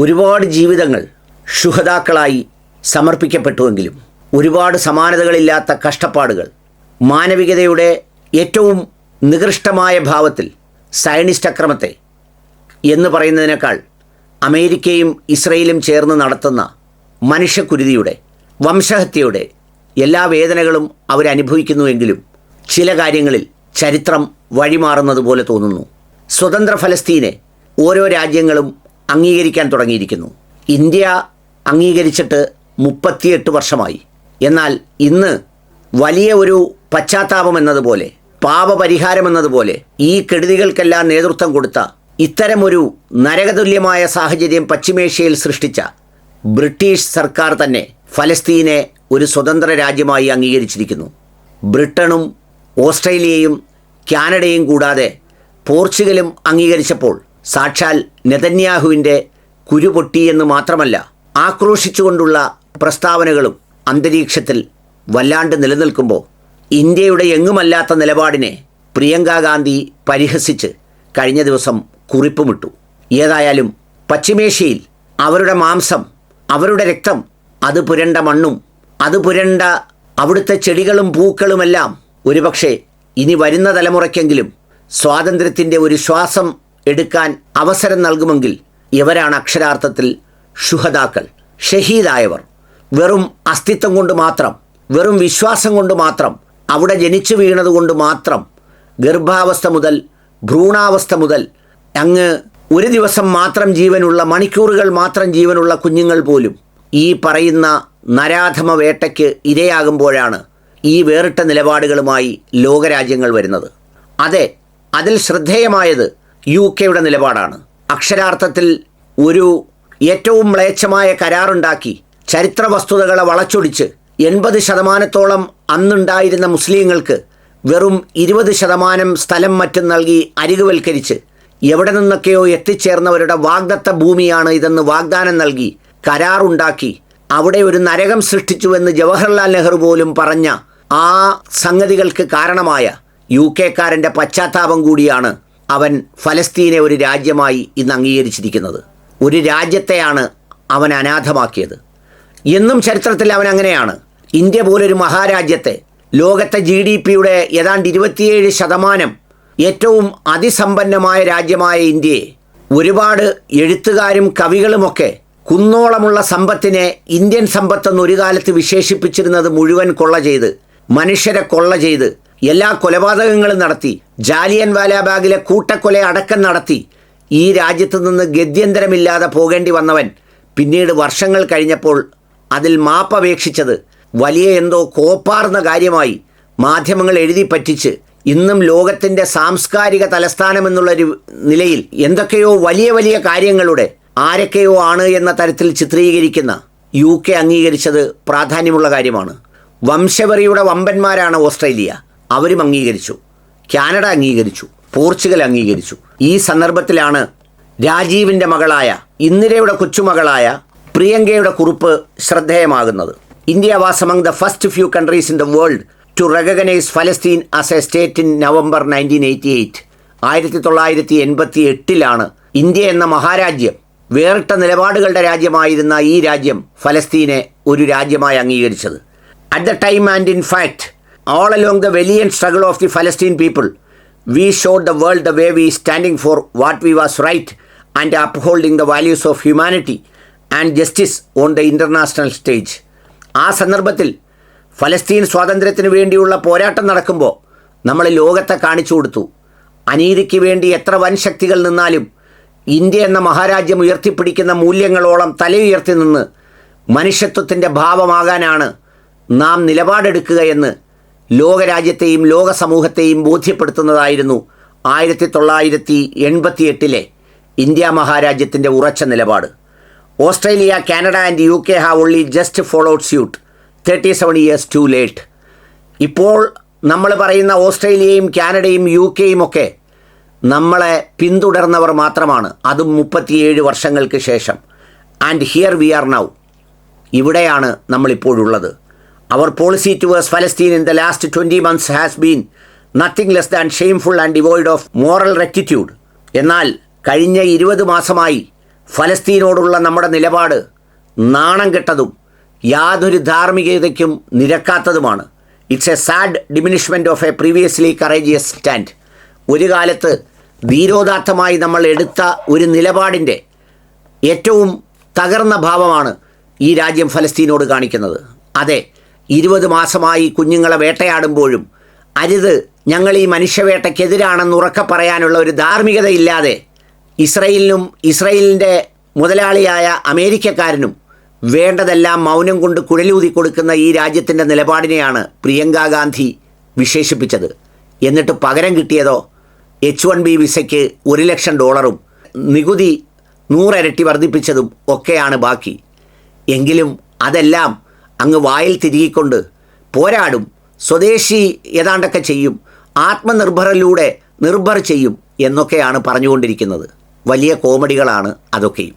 ഒരുപാട് ജീവിതങ്ങൾ ശുഹതാക്കളായി സമർപ്പിക്കപ്പെട്ടുവെങ്കിലും ഒരുപാട് സമാനതകളില്ലാത്ത കഷ്ടപ്പാടുകൾ മാനവികതയുടെ ഏറ്റവും നികൃഷ്ടമായ ഭാവത്തിൽ സയനിസ്റ്റ് അക്രമത്തെ എന്ന് പറയുന്നതിനേക്കാൾ അമേരിക്കയും ഇസ്രയേലും ചേർന്ന് നടത്തുന്ന മനുഷ്യക്കുരുതിയുടെ വംശഹത്യയുടെ എല്ലാ വേദനകളും അവരനുഭവിക്കുന്നുവെങ്കിലും ചില കാര്യങ്ങളിൽ ചരിത്രം വഴിമാറുന്നത് പോലെ തോന്നുന്നു. സ്വതന്ത്ര ഫലസ്തീനെ ഓരോ രാജ്യങ്ങളും അംഗീകരിക്കാൻ തുടങ്ങിയിരിക്കുന്നു. ഇന്ത്യ അംഗീകരിച്ചിട്ട് മുപ്പത്തിയെട്ട് വർഷമായി. എന്നാൽ ഇന്ന് വലിയ ഒരു പശ്ചാത്താപം എന്നതുപോലെ പാപപരിഹാരം എന്നതുപോലെ ഈ കെടുതികൾക്കെല്ലാം നേതൃത്വം കൊടുത്ത ഇത്തരമൊരു നരകതുല്യമായ സാഹചര്യം പശ്ചിമേഷ്യയിൽ സൃഷ്ടിച്ച ബ്രിട്ടീഷ് സർക്കാർ തന്നെ ഫലസ്തീനെ ഒരു സ്വതന്ത്ര രാജ്യമായി അംഗീകരിച്ചിരിക്കുന്നു. ബ്രിട്ടനും ഓസ്ട്രേലിയയും കാനഡയും കൂടാതെ പോർച്ചുഗലും അംഗീകരിച്ചപ്പോൾ സാക്ഷാൽ നെതന്യാഹുവിന്റെ കുരുപൊട്ടി എന്ന് മാത്രമല്ല ആക്രോശിച്ചുകൊണ്ടുള്ള പ്രസ്താവനകളും അന്തരീക്ഷത്തിൽ വല്ലാണ്ട് നിലനിൽക്കുമ്പോൾ ഇന്ത്യയുടെ എങ്ങുമല്ലാത്ത നിലപാടിനെ പ്രിയങ്ക ഗാന്ധി പരിഹസിച്ച് കഴിഞ്ഞ ദിവസം കുറിപ്പുമിട്ടു. ഏതായാലും പശ്ചിമേഷ്യയിൽ അവരുടെ മാംസം അവരുടെ രക്തം അത് പുരണ്ട മണ്ണും അത് പുരണ്ട അവിടുത്തെ ചെടികളും പൂക്കളുമെല്ലാം ഒരുപക്ഷെ ഇനി വരുന്ന തലമുറയ്ക്കെങ്കിലും സ്വാതന്ത്ര്യത്തിന്റെ ഒരു ശ്വാസം എടുക്കാൻ അവസരം നൽകുമെങ്കിൽ ഇവരാണ് അക്ഷരാർത്ഥത്തിൽ ഷുഹദാക്കൾ ഷഹീദായവർ. വെറും അസ്തിത്വം കൊണ്ട് മാത്രം വെറും വിശ്വാസം കൊണ്ട് മാത്രം അവിടെ ജനിച്ചു വീണതുകൊണ്ട് മാത്രം ഗർഭാവസ്ഥ മുതൽ ഭ്രൂണാവസ്ഥ മുതൽ അങ്ങ് ഒരു ദിവസം മാത്രം ജീവനുള്ള മണിക്കൂറുകൾ മാത്രം ജീവനുള്ള കുഞ്ഞുങ്ങൾ പോലും ഈ പറയുന്ന നരാധമ വേട്ടയ്ക്ക് ഇരയാകുമ്പോഴാണ് ഈ വേറിട്ട നിലപാടുകളുമായി ലോകരാജ്യങ്ങൾ വരുന്നത്. അതെ അതിൽ ശ്രദ്ധേയമായത് യു കെയുടെ നിലപാടാണ്. അക്ഷരാർത്ഥത്തിൽ ഒരു ഏറ്റവും മ്ലേച്ഛമായ കരാറുണ്ടാക്കി ചരിത്ര വസ്തുതകളെ വളച്ചൊടിച്ച് എൺപത് ശതമാനത്തോളം അന്നുണ്ടായിരുന്ന മുസ്ലിങ്ങൾക്ക് വെറും ഇരുപത് ശതമാനം സ്ഥലം മറ്റും നൽകി അരികുവൽക്കരിച്ച് എവിടെ നിന്നൊക്കെയോ എത്തിച്ചേർന്നവരുടെ വാഗ്ദത്ത ഭൂമിയാണ് ഇതെന്ന് വാഗ്ദാനം നൽകി കരാറുണ്ടാക്കി അവിടെ ഒരു നരകം സൃഷ്ടിച്ചുവെന്ന് ജവഹർലാൽ നെഹ്റു പോലും പറഞ്ഞ ആ സംഗതികൾക്ക് കാരണമായ യു കെക്കാരന്റെ പശ്ചാത്താപം കൂടിയാണ് അവൻ ഫലസ്തീനെ ഒരു രാജ്യമായി ഇന്ന് അംഗീകരിച്ചിരിക്കുന്നത്. ഒരു രാജ്യത്തെയാണ് അവൻ അനാഥമാക്കിയത്. എന്നും ചരിത്രത്തിൽ അവൻ അങ്ങനെയാണ്. ഇന്ത്യ പോലൊരു മഹാരാജ്യത്തെ ലോകത്തെ ജി ഡി പിയുടെ ഏതാണ്ട് ഇരുപത്തിയേഴ് ശതമാനം ഏറ്റവും അതിസമ്പന്നമായ രാജ്യമായ ഇന്ത്യയെ ഒരുപാട് എഴുത്തുകാരും കവികളുമൊക്കെ കുന്നോളമുള്ള സമ്പത്തിനെ ഇന്ത്യൻ സമ്പത്തെന്ന് ഒരു കാലത്ത് വിശേഷിപ്പിച്ചിരുന്നത് മുഴുവൻ കൊള്ള ചെയ്ത് മനുഷ്യരെ കൊള്ള ചെയ്ത് എല്ലാ കൊലപാതകങ്ങളും നടത്തി. ജാലിയൻ വാലാബാഗിലെ കൂട്ടക്കൊല അടക്കം നടത്തി. ഈ രാജ്യത്ത് നിന്ന് ഗത്യന്തരമില്ലാതെ പോകേണ്ടി വന്നവൻ പിന്നീട് വർഷങ്ങൾ കഴിഞ്ഞപ്പോൾ അതിൽ മാപ്പപേക്ഷിച്ചത് വലിയ എന്തോ കോപ്പാർന്ന കാര്യമായി മാധ്യമങ്ങൾ എഴുതി പറ്റിച്ച് ഇന്നും ലോകത്തിന്റെ സാംസ്കാരിക തലസ്ഥാനം നിലയിൽ എന്തൊക്കെയോ വലിയ വലിയ കാര്യങ്ങളുടെ ആരൊക്കെയോ ആണ് എന്ന തരത്തിൽ ചിത്രീകരിക്കുന്ന യു കെ അംഗീകരിച്ചത് പ്രാധാന്യമുള്ള കാര്യമാണ്. വംശവെറിയുടെ വമ്പന്മാരാണ് ഓസ്ട്രേലിയ. അവരും അംഗീകരിച്ചു. കാനഡ അംഗീകരിച്ചു. പോർച്ചുഗൽ അംഗീകരിച്ചു. ഈ സന്ദർഭത്തിലാണ് രാജീവിന്റെ മകളായ ഇന്ദിരയുടെ കൊച്ചുമകളായ പ്രിയങ്കയുടെ കുറിപ്പ് ശ്രദ്ധേയമാകുന്നത്. India was among the first few countries in the world to recognise Palestine as a state in November nineteen eighty eight ആയിരത്തി തൊള്ളായിരത്തി എൺപത്തി എട്ടിലാണ് ഇന്ത്യ എന്ന മഹാരാജ്യം വേറിട്ട നിലപാടുകളുടെ രാജ്യമായിരുന്ന ഈ രാജ്യം ഫലസ്തീനെ ഒരു രാജ്യമായി അംഗീകരിച്ചത്. At the time and in fact all along the valiant struggle of the Palestine people we showed the world the way we standing for what we was right and upholding the values of humanity and justice on the international stage ആ സന്ദർഭത്തിൽ ഫലസ്തീൻ സ്വാതന്ത്ര്യത്തിന് വേണ്ടിയുള്ള പോരാട്ടം നടക്കുമ്പോൾ നമ്മൾ ലോകത്തെ കാണിച്ചു കൊടുത്തു. അനീതിക്ക് വേണ്ടി എത്ര വൻ ശക്തികൾ നിന്നാലും ഇന്ത്യ എന്ന മഹാരാജ്യം ഉയർത്തിപ്പിടിക്കുന്ന മൂല്യങ്ങളോളം തലയുയർത്തി നിന്ന് മനുഷ്യത്വത്തിന്റെ ഭാവമാകാനാണ് നാം നിലപാടെടുക്കുക എന്ന് ലോകരാജ്യത്തെയും ലോക സമൂഹത്തെയും ബോധ്യപ്പെടുത്തുന്നതായിരുന്നു ആയിരത്തി തൊള്ളായിരത്തി എൺപത്തി എട്ടിലെ ഇന്ത്യ മഹാരാജ്യത്തിന്റെ ഉറച്ച നിലപാട്. Australia Canada and U K have only just followed suit thirty seven years too late ഇപ്പോൾ നമ്മൾ പറയുന്ന ഓസ്ട്രേലിയയും കാനഡയും യു കെയും ഒക്കെ നമ്മളെ പിന്തുടർന്നവർ മാത്രമാണ്. അതും മുപ്പത്തിയേഴ് വർഷങ്ങൾക്ക് ശേഷം. And here we are now ഇവിടെയാണ് നമ്മളിപ്പോഴുള്ളത്. Our policy towards Palestine in the last twenty months has been nothing less than shameful and devoid of moral rectitude എന്നാൽ കഴിഞ്ഞ ഇരുപത് മാസമായി ഫലസ്തീനോടുള്ള നമ്മുടെ നിലപാട് നാണം കെട്ടതും യാതൊരു ധാർമ്മികതയ്ക്കും നിരക്കാത്തതുമാണ്. It's a sad diminishment of a previously courageous stand ഒരു കാലത്ത് ധീരോദാത്തമായി നമ്മൾ എടുത്ത ഒരു നിലപാടിന്റെ ഏറ്റവും തകർന്ന ഭാവമാണ് ഈ രാജ്യം ഫലസ്തീനോട് കാണിക്കുന്നത്. അതെ ഇരുപത് മാസമായി കുഞ്ഞുങ്ങളെ വേട്ടയാടുമ്പോഴും അരുത് ഞങ്ങൾ ഈ മനുഷ്യവേട്ടയ്ക്കെതിരാണെന്ന് ഉറക്കെ പറയാനുള്ള ഒരു ധാർമ്മികതയില്ലാതെ ഇസ്രയേലിനും ഇസ്രയേലിന്റെ മുതലാളിയായ അമേരിക്കക്കാരനും വേണ്ടതെല്ലാം മൗനം കൊണ്ട് കുഴലൂതി കൊടുക്കുന്ന ഈ രാജ്യത്തിന്റെ നിലപാടിനെയാണ് പ്രിയങ്ക ഗാന്ധി വിശേഷിപ്പിച്ചത്. എന്നിട്ട് പകരം കിട്ടിയതോ? എച്ച് വൺ ബി വിസയ്ക്ക് ഒരു ലക്ഷം ഡോളറും നികുതി നൂറരട്ടി വർദ്ധിപ്പിച്ചതും ഒക്കെയാണ് ബാക്കി. എങ്കിലും അതെല്ലാം അങ്ങ് വായിൽ തിരികിക്കൊണ്ട് പോരാടും. സ്വദേശി ഏതാണ്ടൊക്കെ ചെയ്യും. ആത്മനിർഭറിലൂടെ നിർഭർ ചെയ്യും എന്നൊക്കെയാണ് പറഞ്ഞുകൊണ്ടിരിക്കുന്നത്. വലിയ കോമഡികളാണ് അതൊക്കെയും.